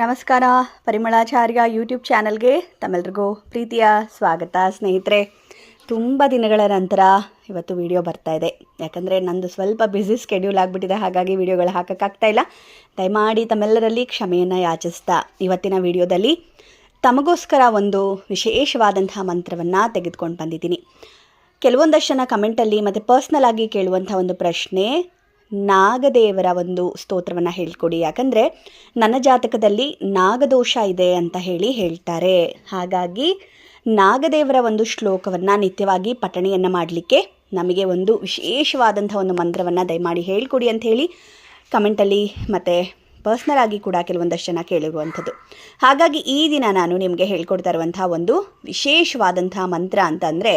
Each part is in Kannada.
ನಮಸ್ಕಾರ. ಪರಿಮಳಾಚಾರ್ಯ ಯೂಟ್ಯೂಬ್ ಚಾನಲ್ಗೆ ತಮ್ಮೆಲ್ರಿಗೂ ಪ್ರೀತಿಯ ಸ್ವಾಗತ, ಸ್ನೇಹಿತರೆ. ತುಂಬ ದಿನಗಳ ನಂತರ ಇವತ್ತು ವಿಡಿಯೋ ಬರ್ತಾ ಇದೆ. ಯಾಕಂದರೆ ನಂದು ಸ್ವಲ್ಪ ಬ್ಯುಸಿ ಸ್ಕೆಡ್ಯೂಲ್ ಆಗಿಬಿಟ್ಟಿದೆ, ಹಾಗಾಗಿ ವಿಡಿಯೋಗಳು ಹಾಕೋಕ್ಕಾಗ್ತಾ ಇಲ್ಲ. ದಯಮಾಡಿ ತಮ್ಮೆಲ್ಲರಲ್ಲಿ ಕ್ಷಮೆಯನ್ನು ಯಾಚಿಸ್ತಾ ಇವತ್ತಿನ ವಿಡಿಯೋದಲ್ಲಿ ತಮಗೋಸ್ಕರ ಒಂದು ವಿಶೇಷವಾದಂತಹ ಮಂತ್ರವನ್ನು ತೆಗೆದುಕೊಂಡು ಬಂದಿದ್ದೀನಿ. ಕೆಲವೊಂದಷ್ಟು ಜನ ಕಮೆಂಟಲ್ಲಿ ಮತ್ತು ಪರ್ಸ್ನಲ್ ಆಗಿ ಕೇಳುವಂಥ ಒಂದು ಪ್ರಶ್ನೆ ನಾಗದೇವರ ಒಂದು ಸ್ತೋತ್ರವನ್ನು ಹೇಳ್ಕೊಡಿ. ಯಾಕಂದರೆ ನನ್ನ ಜಾತಕದಲ್ಲಿ ನಾಗದೋಷ ಇದೆ ಅಂತ ಹೇಳಿ ಹೇಳ್ತಾರೆ. ಹಾಗಾಗಿ ನಾಗದೇವರ ಒಂದು ಶ್ಲೋಕವನ್ನು ನಿತ್ಯವಾಗಿ ಪಠಣೆಯನ್ನು ಮಾಡಲಿಕ್ಕೆ ನಮಗೆ ಒಂದು ವಿಶೇಷವಾದಂಥ ಒಂದು ಮಂತ್ರವನ್ನು ದಯಮಾಡಿ ಹೇಳ್ಕೊಡಿ ಅಂತ ಹೇಳಿ ಕಮೆಂಟಲ್ಲಿ ಮತ್ತು ಪರ್ಸ್ನಲ್ ಆಗಿ ಕೂಡ ಕೆಲವೊಂದಷ್ಟು ಜನ ಕೇಳಿರುವಂಥದ್ದು. ಹಾಗಾಗಿ ಈ ದಿನ ನಾನು ನಿಮಗೆ ಹೇಳ್ಕೊಡ್ತಾ ಇರುವಂತಹ ಒಂದು ವಿಶೇಷವಾದಂತಹ ಮಂತ್ರ ಅಂತಂದರೆ,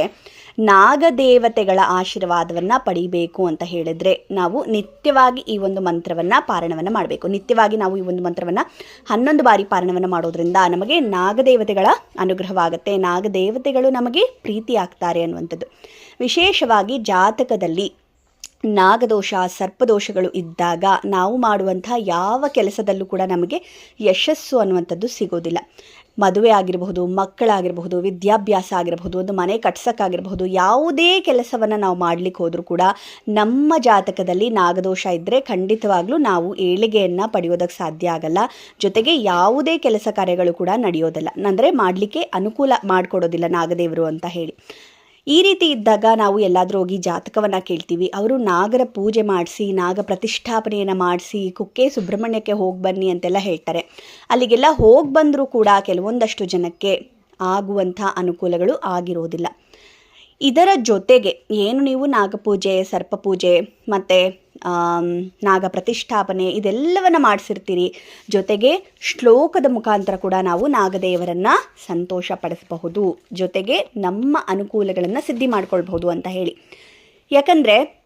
ನಾಗದೇವತೆಗಳ ಆಶೀರ್ವಾದವನ್ನು ಪಡಿಬೇಕು ಅಂತ ಹೇಳಿದ್ರೆ ನಾವು ನಿತ್ಯವಾಗಿ ಈ ಒಂದು ಮಂತ್ರವನ್ನು ಪಾರಣವನ್ನು ಮಾಡಬೇಕು. ನಿತ್ಯವಾಗಿ ನಾವು ಈ ಒಂದು ಮಂತ್ರವನ್ನು ಹನ್ನೊಂದು ಬಾರಿ ಪಾರಣವನ್ನು ಮಾಡೋದ್ರಿಂದ ನಮಗೆ ನಾಗದೇವತೆಗಳ ಅನುಗ್ರಹವಾಗುತ್ತೆ, ನಾಗದೇವತೆಗಳು ನಮಗೆ ಪ್ರೀತಿ ಆಗ್ತಾರೆ ಅನ್ನುವಂಥದ್ದು. ವಿಶೇಷವಾಗಿ ಜಾತಕದಲ್ಲಿ ನಾಗದೋಷ, ಸರ್ಪದೋಷಗಳು ಇದ್ದಾಗ ನಾವು ಮಾಡುವಂಥ ಯಾವ ಕೆಲಸದಲ್ಲೂ ಕೂಡ ನಮಗೆ ಯಶಸ್ಸು ಅನ್ನುವಂಥದ್ದು ಸಿಗೋದಿಲ್ಲ. ಮದುವೆ ಆಗಿರಬಹುದು, ಮಕ್ಕಳಾಗಿರಬಹುದು, ವಿದ್ಯಾಭ್ಯಾಸ ಆಗಿರಬಹುದು, ಒಂದು ಮನೆ ಕಟ್ಸೋಕ್ಕಾಗಿರಬಹುದು, ಯಾವುದೇ ಕೆಲಸವನ್ನು ನಾವು ಮಾಡಲಿಕ್ಕೆ ಹೋದರೂ ಕೂಡ ನಮ್ಮ ಜಾತಕದಲ್ಲಿ ನಾಗದೋಷ ಇದ್ದರೆ ಖಂಡಿತವಾಗ್ಲೂ ನಾವು ಏಳಿಗೆಯನ್ನು ಪಡೆಯೋದಕ್ಕೆ ಸಾಧ್ಯ ಆಗಲ್ಲ. ಜೊತೆಗೆ ಯಾವುದೇ ಕೆಲಸ ಕಾರ್ಯಗಳು ಕೂಡ ನಡೆಯೋದಿಲ್ಲ. ಅಂದರೆ ಮಾಡಲಿಕ್ಕೆ ಅನುಕೂಲ ಮಾಡಿಕೊಡೋದಿಲ್ಲ ನಾಗದೇವರು ಅಂತ ಹೇಳಿ. ಈ ರೀತಿ ಇದ್ದಾಗ ನಾವು ಎಲ್ಲಾದರೂ ಹೋಗಿ ಜಾತಕವನ್ನು ಕೇಳ್ತೀವಿ. ಅವರು ನಾಗರ ಪೂಜೆ ಮಾಡಿಸಿ, ನಾಗ ಪ್ರತಿಷ್ಠಾಪನೆಯನ್ನು ಮಾಡಿಸಿ, ಕುಕ್ಕೆ ಸುಬ್ರಹ್ಮಣ್ಯಕ್ಕೆ ಹೋಗಿ ಬನ್ನಿ ಅಂತೆಲ್ಲ ಹೇಳ್ತಾರೆ. ಅಲ್ಲಿಗೆಲ್ಲ ಹೋಗಿ ಬಂದರೂ ಕೂಡ ಕೆಲವೊಂದಷ್ಟು ಜನಕ್ಕೆ ಆಗುವಂಥ ಅನುಕೂಲಗಳು ಆಗಿರೋದಿಲ್ಲ. ಇದರ ಜೊತೆಗೆ ಏನು ನೀವು ನಾಗಪೂಜೆ, ಸರ್ಪಪೂಜೆ ಮತ್ತು ನಾಗ ಪ್ರತಿಷ್ಠಾಪನೆ ಇದೆಲ್ಲವನ್ನು ಮಾಡಿಸಿರ್ತೀರಿ. ಜೊತೆಗೆ ಶ್ಲೋಕದ ಮುಖಾಂತರ ಕೂಡ ನಾವು ನಾಗದೇವರನ್ನು ಸಂತೋಷ ಪಡಿಸಬಹುದು ಜೊತೆಗೆ ನಮ್ಮ ಅನುಕೂಲಗಳನ್ನು ಸಿದ್ಧಿ ಮಾಡ್ಕೊಳ್ಬಹುದು ಅಂತ ಹೇಳಿ. ಯಾಕಂದರೆ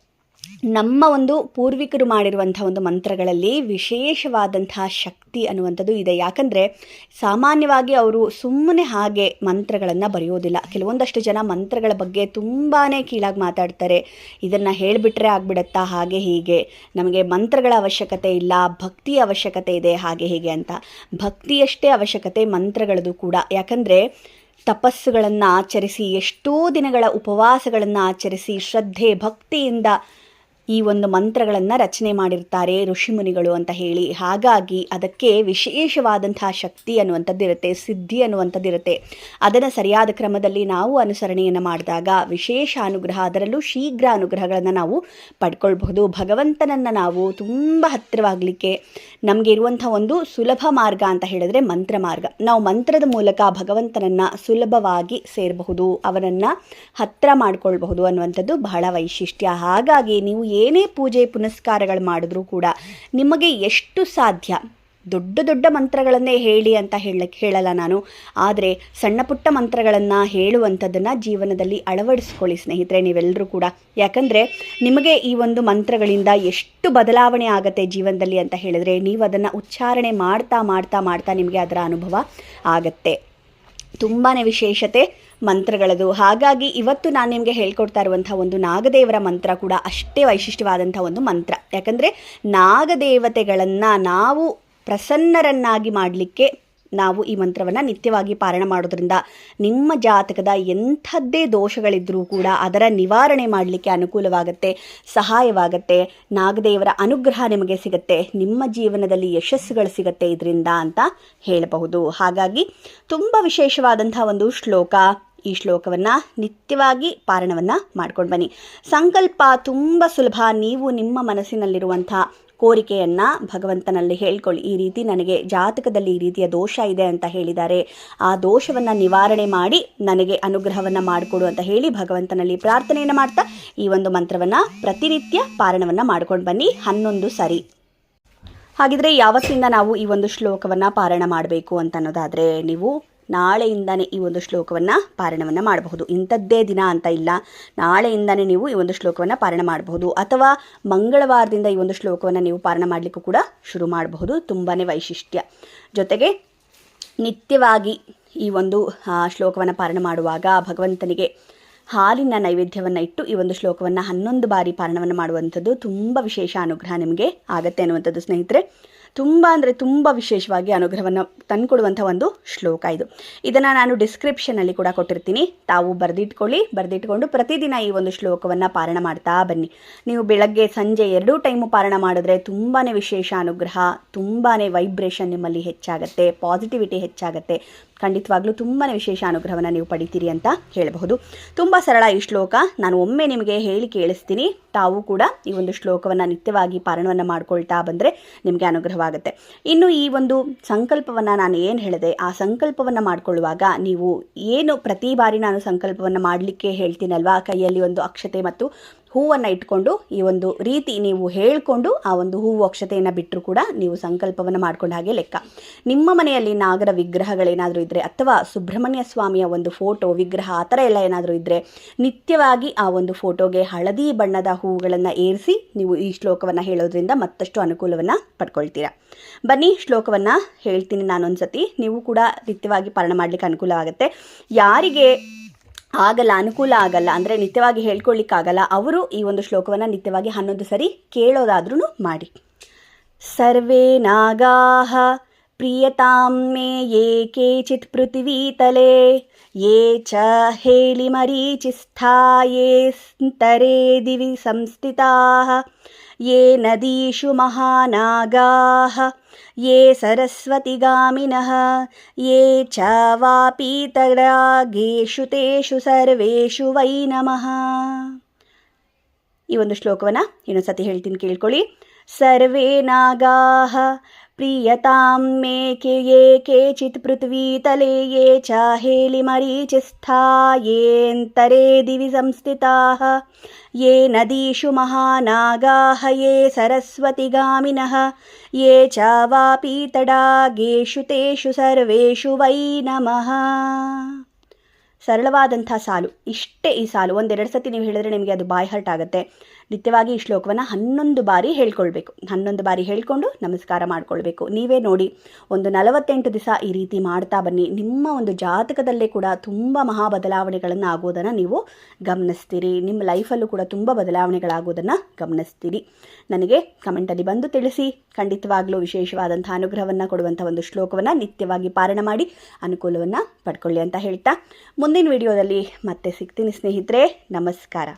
ನಮ್ಮ ಒಂದು ಪೂರ್ವಿಕರು ಮಾಡಿರುವಂಥ ಒಂದು ಮಂತ್ರಗಳಲ್ಲಿ ವಿಶೇಷವಾದಂತಹ ಶಕ್ತಿ ಅನ್ನುವಂಥದ್ದು ಇದೆ. ಯಾಕಂದರೆ ಸಾಮಾನ್ಯವಾಗಿ ಅವರು ಸುಮ್ಮನೆ ಹಾಗೆ ಮಂತ್ರಗಳನ್ನು ಬರೆಯೋದಿಲ್ಲ. ಕೆಲವೊಂದಷ್ಟು ಜನ ಮಂತ್ರಗಳ ಬಗ್ಗೆ ತುಂಬಾ ಕೀಳಾಗಿ ಮಾತಾಡ್ತಾರೆ. ಇದನ್ನು ಹೇಳಿಬಿಟ್ರೆ ಆಗಿಬಿಡತ್ತಾ, ಹಾಗೆ ಹೀಗೆ. ನಮಗೆ ಮಂತ್ರಗಳ ಅವಶ್ಯಕತೆ ಇಲ್ಲ, ಭಕ್ತಿಯ ಅವಶ್ಯಕತೆ ಇದೆ, ಹಾಗೆ ಹೀಗೆ ಅಂತ. ಭಕ್ತಿಯಷ್ಟೇ ಅವಶ್ಯಕತೆ ಮಂತ್ರಗಳದು ಕೂಡ. ಯಾಕಂದರೆ ತಪಸ್ಸುಗಳನ್ನು ಆಚರಿಸಿ, ಎಷ್ಟೋ ದಿನಗಳ ಉಪವಾಸಗಳನ್ನು ಆಚರಿಸಿ, ಶ್ರದ್ಧೆ, ಭಕ್ತಿಯಿಂದ ಈ ಒಂದು ಮಂತ್ರಗಳನ್ನು ರಚನೆ ಮಾಡಿರ್ತಾರೆ ಋಷಿಮುನಿಗಳು ಅಂತ ಹೇಳಿ. ಹಾಗಾಗಿ ಅದಕ್ಕೆ ವಿಶೇಷವಾದಂತಹ ಶಕ್ತಿ ಅನ್ನುವಂಥದ್ದಿರುತ್ತೆ, ಸಿದ್ಧಿ ಅನ್ನುವಂಥದ್ದಿರುತ್ತೆ. ಅದನ್ನು ಸರಿಯಾದ ಕ್ರಮದಲ್ಲಿ ನಾವು ಅನುಸರಣೆಯನ್ನು ಮಾಡಿದಾಗ ವಿಶೇಷ ಅನುಗ್ರಹ, ಅದರಲ್ಲೂ ಶೀಘ್ರ ಅನುಗ್ರಹಗಳನ್ನು ನಾವು ಪಡ್ಕೊಳ್ಬಹುದು. ಭಗವಂತನನ್ನು ನಾವು ತುಂಬ ಹತ್ತಿರವಾಗಲಿಕ್ಕೆ ನಮಗೆ ಇರುವಂಥ ಒಂದು ಸುಲಭ ಮಾರ್ಗ ಅಂತ ಹೇಳಿದ್ರೆ ಮಂತ್ರ ಮಾರ್ಗ. ನಾವು ಮಂತ್ರದ ಮೂಲಕ ಭಗವಂತನನ್ನು ಸುಲಭವಾಗಿ ಸೇರಬಹುದು, ಅವನನ್ನು ಹತ್ತಿರ ಮಾಡಿಕೊಳ್ಬಹುದು ಅನ್ನುವಂಥದ್ದು ಬಹಳ ವೈಶಿಷ್ಟ್ಯ. ಹಾಗಾಗಿ ನೀವು ಏನೇ ಪೂಜೆ ಪುನಸ್ಕಾರಗಳು ಮಾಡಿದ್ರೂ ಕೂಡ ನಿಮಗೆ ಎಷ್ಟು ಸಾಧ್ಯ? ದೊಡ್ಡ ದೊಡ್ಡ ಮಂತ್ರಗಳನ್ನೇ ಹೇಳಿ ಅಂತ ಹೇಳಕ್ಕೆ ಹೇಳಲ್ಲ ನಾನು. ಆದರೆ ಸಣ್ಣ ಪುಟ್ಟ ಮಂತ್ರಗಳನ್ನು ಹೇಳುವಂಥದ್ದನ್ನು ಜೀವನದಲ್ಲಿ ಅಳವಡಿಸ್ಕೊಳ್ಳಿ ಸ್ನೇಹಿತರೆ ನೀವೆಲ್ಲರೂ ಕೂಡ. ಯಾಕಂದರೆ ನಿಮಗೆ ಈ ಒಂದು ಮಂತ್ರಗಳಿಂದ ಎಷ್ಟು ಬದಲಾವಣೆ ಆಗುತ್ತೆ ಜೀವನದಲ್ಲಿ ಅಂತ ಹೇಳಿದ್ರೆ ನೀವು ಅದನ್ನು ಉಚ್ಚಾರಣೆ ಮಾಡ್ತಾ ಮಾಡ್ತಾ ಮಾಡ್ತಾ ನಿಮಗೆ ಅದರ ಅನುಭವ ಆಗತ್ತೆ. ತುಂಬಾ ವಿಶೇಷತೆ ಮಂತ್ರಗಳದು. ಹಾಗಾಗಿ ಇವತ್ತು ನಾನು ನಿಮಗೆ ಹೇಳ್ಕೊಡ್ತಾ ಇರುವಂಥ ಒಂದು ನಾಗದೇವರ ಮಂತ್ರ ಕೂಡ ಅಷ್ಟೇ ವೈಶಿಷ್ಟ್ಯವಾದಂಥ ಒಂದು ಮಂತ್ರ. ಯಾಕಂದರೆ ನಾಗದೇವತೆಗಳನ್ನು ನಾವು ಪ್ರಸನ್ನರನ್ನಾಗಿ ಮಾಡಲಿಕ್ಕೆ ನಾವು ಈ ಮಂತ್ರವನ್ನು ನಿತ್ಯವಾಗಿ ಪಾರಣ ಮಾಡೋದ್ರಿಂದ ನಿಮ್ಮ ಜಾತಕದ ಎಂಥದ್ದೇ ದೋಷಗಳಿದ್ದರೂ ಕೂಡ ಅದರ ನಿವಾರಣೆ ಮಾಡಲಿಕ್ಕೆ ಅನುಕೂಲವಾಗುತ್ತೆ, ಸಹಾಯವಾಗುತ್ತೆ. ನಾಗದೇವರ ಅನುಗ್ರಹ ನಿಮಗೆ ಸಿಗುತ್ತೆ, ನಿಮ್ಮ ಜೀವನದಲ್ಲಿ ಯಶಸ್ಸುಗಳು ಸಿಗುತ್ತೆ ಇದರಿಂದ ಅಂತ ಹೇಳಬಹುದು. ಹಾಗಾಗಿ ತುಂಬ ವಿಶೇಷವಾದಂಥ ಒಂದು ಶ್ಲೋಕ ಈ ಶ್ಲೋಕವನ್ನು ನಿತ್ಯವಾಗಿ ಪಾರಣವನ್ನು ಮಾಡ್ಕೊಂಡು ಬನ್ನಿ. ಸಂಕಲ್ಪ ತುಂಬ ಸುಲಭ. ನೀವು ನಿಮ್ಮ ಮನಸ್ಸಿನಲ್ಲಿರುವಂಥ ಕೋರಿಕೆಯನ್ನು ಭಗವಂತನಲ್ಲಿ ಹೇಳ್ಕೊಳ್ಳಿ. ಈ ರೀತಿ ನನಗೆ ಜಾತಕದಲ್ಲಿ ಈ ರೀತಿಯ ದೋಷ ಇದೆ ಅಂತ ಹೇಳಿದ್ದಾರೆ. ಆ ದೋಷವನ್ನು ನಿವಾರಣೆ ಮಾಡಿ ನನಗೆ ಅನುಗ್ರಹವನ್ನು ಮಾಡಿಕೊಡು ಅಂತ ಹೇಳಿ ಭಗವಂತನಲ್ಲಿ ಪ್ರಾರ್ಥನೆಯನ್ನು ಮಾಡ್ತಾ ಈ ಒಂದು ಮಂತ್ರವನ್ನು ಪ್ರತಿನಿತ್ಯ ಪಾರಣವನ್ನು ಮಾಡ್ಕೊಂಡು ಬನ್ನಿ. ಹನ್ನೊಂದು ಸರಿ. ಹಾಗಿದ್ರೆ ಯಾವತ್ತಿಂದ ನಾವು ಈ ಒಂದು ಶ್ಲೋಕವನ್ನು ಪಾರಣ ಮಾಡಬೇಕು ಅಂತ ಅನ್ನೋದಾದರೆ ನೀವು ನಾಳೆಯಿಂದನೇ ಈ ಒಂದು ಶ್ಲೋಕವನ್ನು ಪಾರಣವನ್ನು ಮಾಡಬಹುದು. ಇಂಥದ್ದೇ ದಿನ ಅಂತ ಇಲ್ಲ. ನಾಳೆಯಿಂದನೇ ನೀವು ಈ ಒಂದು ಶ್ಲೋಕವನ್ನು ಪಾರಾಯಣ ಮಾಡಬಹುದು. ಅಥವಾ ಮಂಗಳವಾರದಿಂದ ಈ ಒಂದು ಶ್ಲೋಕವನ್ನು ನೀವು ಪಾರಾಯಣ ಮಾಡಲಿಕ್ಕೂ ಕೂಡ ಶುರು ಮಾಡಬಹುದು. ತುಂಬಾ ವೈಶಿಷ್ಟ್ಯ. ಜೊತೆಗೆ ನಿತ್ಯವಾಗಿ ಈ ಒಂದು ಶ್ಲೋಕವನ್ನು ಪಾರಣ ಮಾಡುವಾಗ ಭಗವಂತನಿಗೆ ಹಾಲಿನ ನೈವೇದ್ಯವನ್ನು ಇಟ್ಟು ಈ ಒಂದು ಶ್ಲೋಕವನ್ನು ಹನ್ನೊಂದು ಬಾರಿ ಪಾರಣವನ್ನು ಮಾಡುವಂಥದ್ದು ತುಂಬ ವಿಶೇಷ ಅನುಗ್ರಹ ನಿಮಗೆ ಆಗತ್ತೆ ಅನ್ನುವಂಥದ್ದು ಸ್ನೇಹಿತರೆ. ತುಂಬ ಅಂದರೆ ತುಂಬ ವಿಶೇಷವಾಗಿ ಅನುಗ್ರಹವನ್ನು ತಂದುಕೊಡುವಂಥ ಒಂದು ಶ್ಲೋಕ ಇದು. ಇದನ್ನು ನಾನು ಡಿಸ್ಕ್ರಿಪ್ಷನಲ್ಲಿ ಕೂಡ ಕೊಟ್ಟಿರ್ತೀನಿ. ತಾವು ಬರೆದಿಟ್ಕೊಳ್ಳಿ, ಬರೆದಿಟ್ಕೊಂಡು ಪ್ರತಿದಿನ ಈ ಒಂದು ಶ್ಲೋಕವನ್ನು ಪಾರಣ ಮಾಡ್ತಾ ಬನ್ನಿ. ನೀವು ಬೆಳಗ್ಗೆ ಸಂಜೆ ಎರಡೂ ಟೈಮು ಪಾರಣ ಮಾಡಿದ್ರೆ ತುಂಬಾ ವಿಶೇಷ ಅನುಗ್ರಹ ತುಂಬಾ ವೈಬ್ರೇಷನ್ ನಿಮ್ಮಲ್ಲಿ ಹೆಚ್ಚಾಗುತ್ತೆ ಪಾಸಿಟಿವಿಟಿ ಹೆಚ್ಚಾಗುತ್ತೆ. ಖಂಡಿತವಾಗ್ಲೂ ತುಂಬಾ ವಿಶೇಷ ಅನುಗ್ರಹವನ್ನು ನೀವು ಪಡಿತೀರಿ ಅಂತ ಹೇಳಬಹುದು. ತುಂಬ ಸರಳ ಈ ಶ್ಲೋಕ. ನಾನು ಒಮ್ಮೆ ನಿಮಗೆ ಹೇಳಿ ಕೇಳಿಸ್ತೀನಿ. ತಾವು ಕೂಡ ಈ ಒಂದು ಶ್ಲೋಕವನ್ನು ನಿತ್ಯವಾಗಿ ಪಾರಣವನ್ನು ಮಾಡ್ಕೊಳ್ತಾ ಬಂದರೆ ನಿಮಗೆ ಅನುಗ್ರಹವಾಗುತ್ತೆ. ಇನ್ನು ಈ ಒಂದು ಸಂಕಲ್ಪವನ್ನು ನಾನು ಏನು ಹೇಳಿದೆ, ಆ ಸಂಕಲ್ಪವನ್ನು ಮಾಡ್ಕೊಳ್ಳುವಾಗ ನೀವು ಏನು ಪ್ರತಿ ಬಾರಿ ನಾನು ಸಂಕಲ್ಪವನ್ನು ಮಾಡಲಿಕ್ಕೆ ಹೇಳ್ತೀನಲ್ವಾ? ಕೈಯಲ್ಲಿ ಒಂದು ಅಕ್ಷತೆ ಮತ್ತು ಹೂವನ್ನು ಇಟ್ಕೊಂಡು ಈ ಒಂದು ರೀತಿ ನೀವು ಹೇಳ್ಕೊಂಡು ಆ ಒಂದು ಹೂವು ಅಕ್ಷತೆಯನ್ನು ಬಿಟ್ಟರು ಕೂಡ ನೀವು ಸಂಕಲ್ಪವನ್ನು ಮಾಡ್ಕೊಂಡ ಹಾಗೆ ಲೆಕ್ಕ. ನಿಮ್ಮ ಮನೆಯಲ್ಲಿ ನಾಗರ ವಿಗ್ರಹಗಳೇನಾದರೂ ಇದ್ದರೆ ಅಥವಾ ಸುಬ್ರಹ್ಮಣ್ಯ ಸ್ವಾಮಿಯ ಒಂದು ಫೋಟೋ, ವಿಗ್ರಹ ಆ ಥರ ಎಲ್ಲ ಏನಾದರೂ ಇದ್ದರೆ ನಿತ್ಯವಾಗಿ ಆ ಒಂದು ಫೋಟೋಗೆ ಹಳದಿ ಬಣ್ಣದ ಹೂವುಗಳನ್ನು ಏರಿಸಿ ನೀವು ಈ ಶ್ಲೋಕವನ್ನು ಹೇಳೋದ್ರಿಂದ ಮತ್ತಷ್ಟು ಅನುಕೂಲವನ್ನು ಪಡ್ಕೊಳ್ತೀರಾ. ಬನ್ನಿ, ಶ್ಲೋಕವನ್ನು ಹೇಳ್ತೀನಿ ನಾನೊಂದ್ಸತಿ. ನೀವು ಕೂಡ ನಿತ್ಯವಾಗಿ ಪಾರಣ ಮಾಡಲಿಕ್ಕೆ ಅನುಕೂಲವಾಗುತ್ತೆ. ಯಾರಿಗೆ ಆಗಲ್ಲ, ಅನುಕೂಲ ಆಗಲ್ಲ, ಅಂದರೆ ನಿತ್ಯವಾಗಿ ಹೇಳ್ಕೊಳ್ಳಿಕ್ಕಾಗಲ್ಲ ಅವರು ಈ ಒಂದು ಶ್ಲೋಕವನ್ನು ನಿತ್ಯವಾಗಿ ಹನ್ನೊಂದು ಸರಿ ಕೇಳೋದಾದ್ರೂ ಮಾಡಿ. ಸರ್ವೇ ನಾಗಾಹ ಪ್ರಿಯತಾಂ ಮೇ ಯೇ ಕೇಚಿತ್ ಪೃಥಿವೀತಲೆ ಯೇ ಚ ಹೇಳಿ ಮರೀಚಿ ಸ್ಥಾಯೇ ಸ್ಥರೇ ದಿವಿ ಸಂಸ್ಥಿತಾಃ. ये नदीषु महानागाः ये सरस्वतिगामिनः ये च वापीतरागेषु तेषु सर्वेषु ವೈ ನಮಃ ಈ ಒಂದು ಶ್ಲೋಕವನ್ನು ಇನ್ನೊಂದ್ಸತಿ ಹೇಳ್ತೀನಿ ಕೇಳ್ಕೊಳ್ಳಿ ಸರ್ವೇ ನಾಗಾಹ ಪ್ರಿಯತಾಂ ಮೇ ಕೆ ಯೇ ಕೇಚಿತ್ ಪೃಥ್ವೀತಲೆ ಯೇ ಚ ಹೇಳಿ ಮರೀಚಿಸ್ಥಾ ಯೇಂತರೆ ದಿವಿ ಸಂಸ್ಥಿತಾಃ ये नदीषु महानागाः ये सरस्वतिगामिनः ये च वापि तडागेषु तेषु सर्वेषु ವೈ ನಮಃ ಸರಳವಾದಂಥ ಸಾಲು ಇಷ್ಟೇ ಈ ಸಾಲು ಒಂದೆರಡು ಸತಿ ನೀವು ಹೇಳಿದ್ರೆ ನಿಮಗೆ ಅದು ಬಾಯ್ ಹರ್ಟ್ ಆಗುತ್ತೆ ನಿತ್ಯವಾಗಿ ಈ ಶ್ಲೋಕವನ್ನು ಹನ್ನೊಂದು ಬಾರಿ ಹೇಳ್ಕೊಳ್ಬೇಕು. ಹನ್ನೊಂದು ಬಾರಿ ಹೇಳ್ಕೊಂಡು ನಮಸ್ಕಾರ ಮಾಡ್ಕೊಳ್ಬೇಕು. ನೀವೇ ನೋಡಿ ಒಂದು ನಲವತ್ತೆಂಟು ದಿವಸ ಈ ರೀತಿ ಮಾಡ್ತಾ ಬನ್ನಿ. ನಿಮ್ಮ ಒಂದು ಜಾತಕದಲ್ಲೇ ಕೂಡ ತುಂಬ ಮಹಾ ಬದಲಾವಣೆಗಳನ್ನು ಆಗೋದನ್ನು ನೀವು ಗಮನಿಸ್ತೀರಿ. ನಿಮ್ಮ ಲೈಫಲ್ಲೂ ಕೂಡ ತುಂಬ ಬದಲಾವಣೆಗಳಾಗೋದನ್ನು ಗಮನಿಸ್ತೀರಿ. ನನಗೆ ಕಮೆಂಟಲ್ಲಿ ಬಂದು ತಿಳಿಸಿ. ಖಂಡಿತವಾಗ್ಲೂ ವಿಶೇಷವಾದಂಥ ಅನುಗ್ರಹವನ್ನು ಕೊಡುವಂಥ ಒಂದು ಶ್ಲೋಕವನ್ನು ನಿತ್ಯವಾಗಿ ಪಾರಣ ಮಾಡಿ ಅನುಕೂಲವನ್ನು ಪಡ್ಕೊಳ್ಳಿ ಅಂತ ಹೇಳ್ತಾ. ಮುಂದಿನ ವಿಡಿಯೋದಲ್ಲಿ ಮತ್ತೆ ಸಿಗ್ತೀನಿ ಸ್ನೇಹಿತರೆ. ನಮಸ್ಕಾರ.